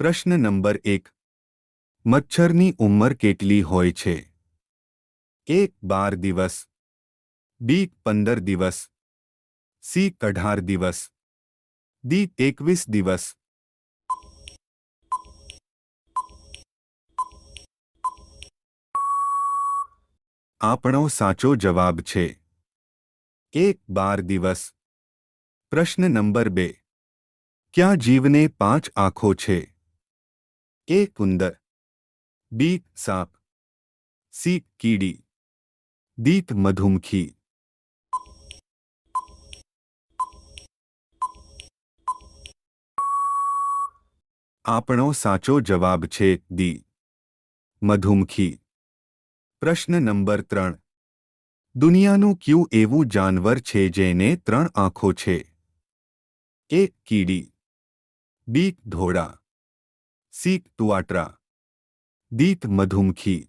પ્રશ્ન નંબર એક મચ્છરની ઉંમર કેટલી હોય છે એક બાર દિવસ બી પંદર દિવસ સી અઢાર દિવસ ડી એકવીસ દિવસ આપણો સાચો જવાબ છે એક બાર દિવસ પ્રશ્ન નંબર બે ક્યાં જીવને પાંચ આંખો છે એ કુંદર બી સાપ સી કીડી દીત મધુમખી આપણો સાચો જવાબ છે દી મધુમખી પ્રશ્ન નંબર ત્રણ દુનિયાનું ક્યું એવું જાનવર છે જેને ત્રણ આંખો છે એ કીડી બી ઘોડા સી તુઆટરા દીત મધુમખી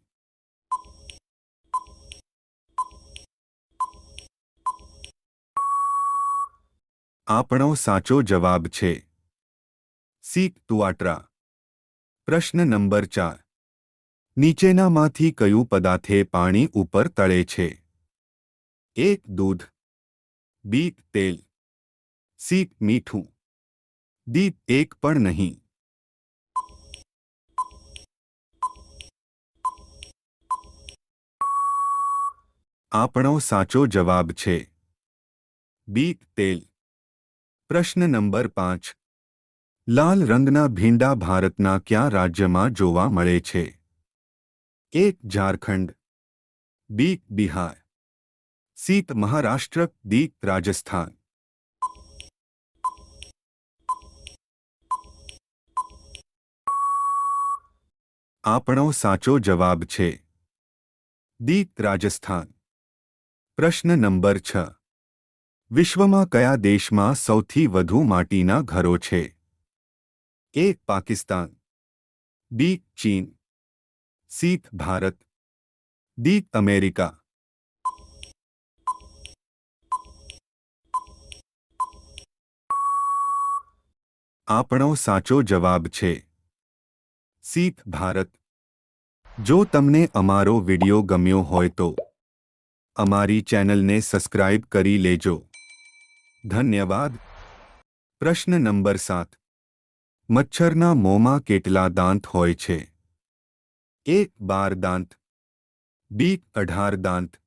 આપણો સાચો જવાબ છે સી તુઆટરા પ્રશ્ન નંબર ચાર નીચેનામાંથી કયું પદાર્થે પાણી ઉપર તળે છે એક દૂધ બી તેલ સી મીઠું દી એક પણ નહીં આપણો સાચો જવાબ છે બી તેલ પ્રશ્ન નંબર પાંચ લાલ રંગના ભીંડા ભારતના કયા રાજ્યમાં જોવા મળે છે એક Jharkhand B Bihar C Maharashtra D Rajasthan આપણો સાચો જવાબ છે દી રાજસ્થાન પ્રશ્ન નંબર છ. વિશ્વમાં કયા દેશમાં સૌથી વધુ માટીના ઘરો છે? A. Pakistan. B. Chin. C. Bharat. D. America. આપણો સાચો જવાબ છે સી. ભારત. જો તમને અમારો વિડિયો ગમ્યો હોય તો અમારી ચેનલને સબસ્ક્રાઇબ કરી લેજો ધન્યવાદ પ્રશ્ન નંબર સાત મચ્છરના મોંમાં કેટલા દાંત હોય છે એક બાર દાંત બી અઢાર દાંત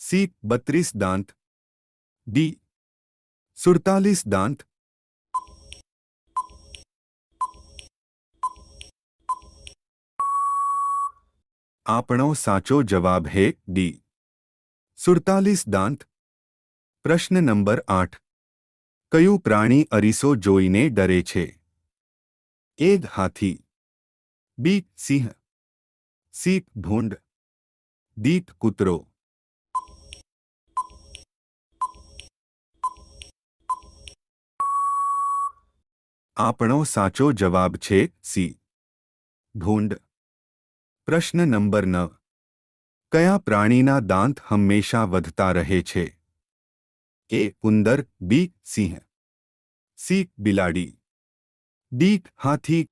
સી બત્રીસ દાંત ડી સુડતાલીસ દાંત આપણો સાચો જવાબ હે ડી સુડતાલીસ દાંત પ્રશ્ન નંબર આઠ કયું પ્રાણી અરીસો જોઈને ડરે છે એક હાથી બી સિંહ સી ભૂંડ દીત કૂતરો આપણો સાચો જવાબ છે સી ભૂંડ પ્રશ્ન નંબર નવ કયા પ્રાણીના દાંત હંમેશા વધતા રહે છે એ ઉંદર બી સિંહ સી બિલાડી ડી હાથી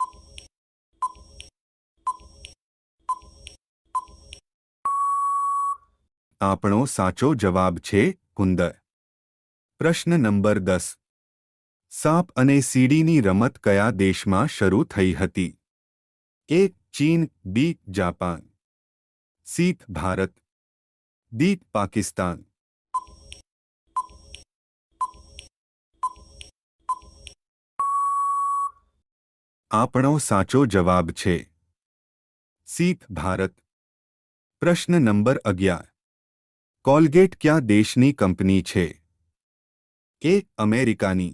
આપણો સાચો જવાબ છે કુંદર પ્રશ્ન નંબર દસ સાપ અને સીડીની રમત કયા દેશમાં શરૂ થઈ હતી એ ચીન બી જાપાન સી ભારત દી પાકિસ્તાન આપણો સાચો જવાબ છે સી ભારત પ્રશ્ન નંબર અગિયાર કોલગેટ ક્યાં દેશની કંપની છે એ અમેરિકાની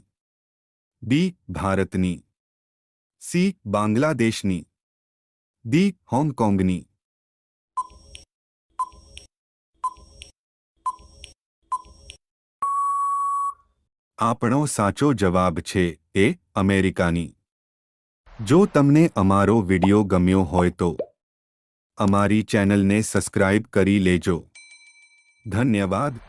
બી ભારતની સી બાંગ્લાદેશની દી હોંગકોંગની આપણો સાચો જવાબ છે એ અમેરિકાની. જો તમને અમારો વિડિયો ગમ્યો હોય તો અમારી ચેનલને સબસ્ક્રાઇબ કરી લેજો. ધન્યવાદ.